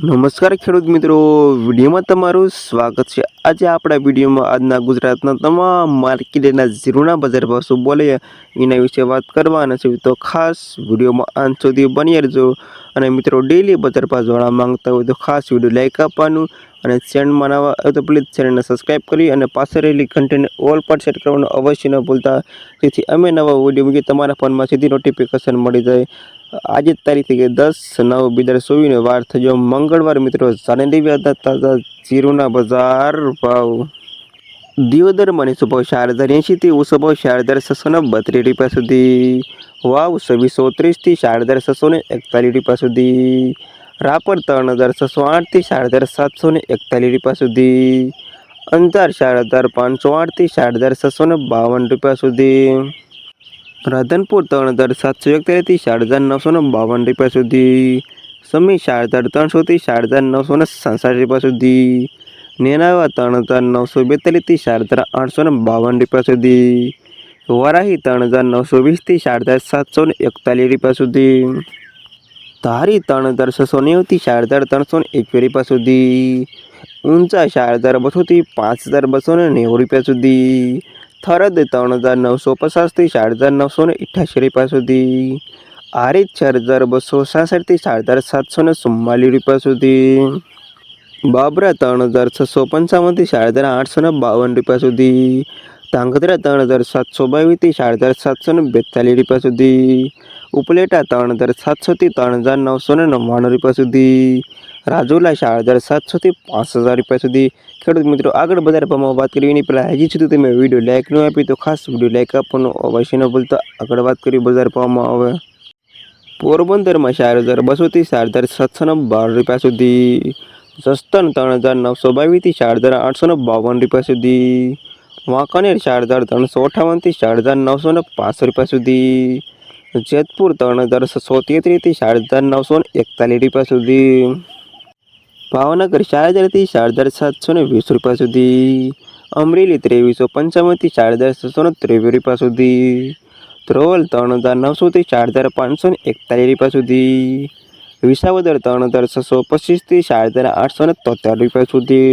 નમસ્કાર ખેડૂત મિત્રો, વિડીયોમાં તમારું સ્વાગત છે. આજે આપણા વિડીયોમાં આજના ગુજરાતના તમામ માર્કેટના ઝીરોના બજાર ભાવ શું બોલે એના વિશે વાત કરવાના છે. તો ખાસ વિડીયોમાં અંત સુધી બની રહેજો. અને મિત્રો ડેલી બજાર ભાવ જાણવા માંગતા હોય તો ખાસ વીડિયો લાઇક આપવાનું અને ચેનલમાં નવા હોય તો પ્લીઝ ચેનલને સબસ્ક્રાઈબ કરી અને પાસે રહેલી ઘંટીને ઓલ પર સેટ કરવાનું અવશ્ય ન ભૂલતા. જેથી અમે નવા વીડિયો મૂકીએ, તમારા ફોનમાં સીધી નોટિફિકેશન મળી જાય. આજે તારીખ દસ નવ બે ચોવીસને વાર થયો મંગળવાર મિત્રો. જાણી લેવી હતા તાજા જીરુના બજાર ભાવ. દિયોદર મને ભાવ ચાર હજાર એંશીથી ઓછો ભાવ ચાર હજાર છસો ને બત્રીસ રૂપિયા સુધી. વાવ, છવ્વીસો ત્રીસથી ચાર હજાર ને એકતાલીસ રૂપિયા સુધી. રાપર ત્રણ હજાર છસો આઠથી ચાર હજાર સાતસો ને એકતાલીસ રૂપિયા સુધી. અંજાર ચાર હજાર પાંચસો આઠથી ચાર હજાર છસો ને બાવન રૂપિયા સુધી. રાધનપુર ત્રણ હજાર સાતસો એકતાલીસથી ચાર હજાર નવસો ને બાવન રૂપિયા સુધી. સમી ચાર હજાર ત્રણસોથી ચાર હજાર નવસો ને સાસઠ રૂપિયા સુધી. નેનાવા ત્રણ હજાર નવસો બેતાલીસથી ચાર હજાર આઠસો ને બાવન રૂપિયા સુધી વરાહી ત્રણ હજાર નવસો વીસથી ચાર હજાર સાતસો ને એકતાલીસ રૂપિયા સુધી ધારી ત્રણ હજાર છસો નેવુંથી ચાર હજાર ત્રણસો ને એકવીસ રૂપિયા સુધી ઊંચા ચાર હજાર બસોથી પાંચ હજાર બસો ને નેવું રૂપિયા સુધી થરદ ત્રણ હજાર નવસો પચાસથી ચાર હજાર નવસો ને અઠ્યાસી રૂપિયા સુધી આરિત ચાર હજાર બસો સાસઠથી ચાર હજાર સાતસો ને ચુમ્માલીસ રૂપિયા સુધી બાબરા ત્રણ હજાર છસો પંચાવનથી સાડા આઠસો ને બાવન રૂપિયા સુધી. ધાંગધ્રા ત્રણ હજાર સાતસો બાવીસથી સાડા હજાર સાતસો ને બેતાલીસ રૂપિયા સુધી. ઉપલેટા ત્રણ હજાર સાતસોથી ત્રણ હજાર નવસો ને નવ્વાણું રૂપિયા સુધી. રાજુલા ચાર હજાર સાતસોથી પાંચ હજાર રૂપિયા સુધી. ખેડૂત મિત્રો, આગળ વધારે પ્રમાણમાં વાત કરવી એની પહેલાં હજી સુધી તમે વીડિયો લાઇક ન આપી તો ખાસ વીડિયો લાઇક આપવાનો અવશ્ય ન ભૂલતા. આગળ વાત કરી બજાર ભાવમાં આવે પોરબંદરમાં ચાર હજાર બસોથી ચાર હજાર સાતસો ને બાર રૂપિયા સુધી. જસદણ ત્રણ હજાર નવસો બાવીસથી ચાર હજાર આઠસો ને બાવન રૂપિયા સુધી. વાંકાનેર ચાર હજાર ત્રણસો અઠાવનથી ચાર હજાર નવસો ને પાંસઠ રૂપિયા સુધી. જેતપુર ત્રણ હજાર છસો તેત્રીસથી ચાર હજાર નવસો ને એકતાલીસ રૂપિયા સુધી. ભાવનગર ચાર હજારથી ચાર હજાર સાતસો ને વીસ રૂપિયા સુધી. અમરેલી ત્રેવીસો પંચાવનથી ચાર હજાર છસો ને ત્રેવીસ રૂપિયા સુધી. ધ્રોલ ત્રણ હજાર નવસોથી ચાર હજાર પાંચસો ને એકતાલીસ રૂપિયા સુધી. વિસાવદર ત્રણ હજાર છસો પચીસથી ચાર હજાર આઠસો ને તોતેર રૂપિયા સુધી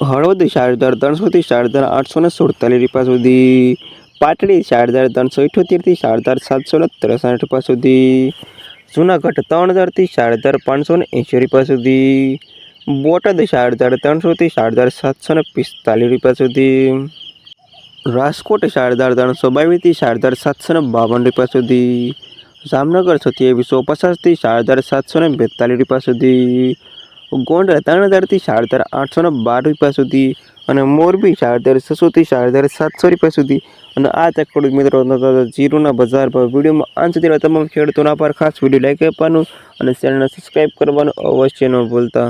હળવદ ચાર હજાર ત્રણસોથી ચાર હજાર આઠસો ને સુડતાલીસ રૂપિયા સુધી પાટડી ચાર હજાર ત્રણસો ઇઠ્યોતેરથી ચાર હજાર સાતસો ને ત્રેસઠ રૂપિયા સુધી જૂનાગઢ ત્રણ હજારથી ચાર હજાર પાંચસો ને એંશી રૂપિયા સુધી બોટાદ ચાર હજાર ત્રણસોથી ચાર હજાર સાતસો ને પિસ્તાલીસ રૂપિયા સુધી રાજકોટ ચાર હજાર ત્રણસો બાવીસથી ચાર હજાર સાતસો ને બાવન રૂપિયા સુધી જામનગર સત્યાવીસો પચાસથી ચાર હજાર સાતસો ને બેતાલીસ રૂપિયા સુધી. ગોંડલ ત્રણ હજારથી ચાર હજાર આઠસો ને બાર રૂપિયા સુધી. અને મોરબી ચાર હજાર છસોથી ચાર હજાર સાતસો રૂપિયા સુધી. અને આ તક ખેડૂત મિત્રો જીરુના બજાર પર વિડીયોમાં અંત સુધી તમામ ખેડૂતોના પર ખાસ વીડિયો લાઈક આપવાનું અને ચેનલને સબસ્ક્રાઈબ કરવાનું અવશ્ય ન ભૂલતા.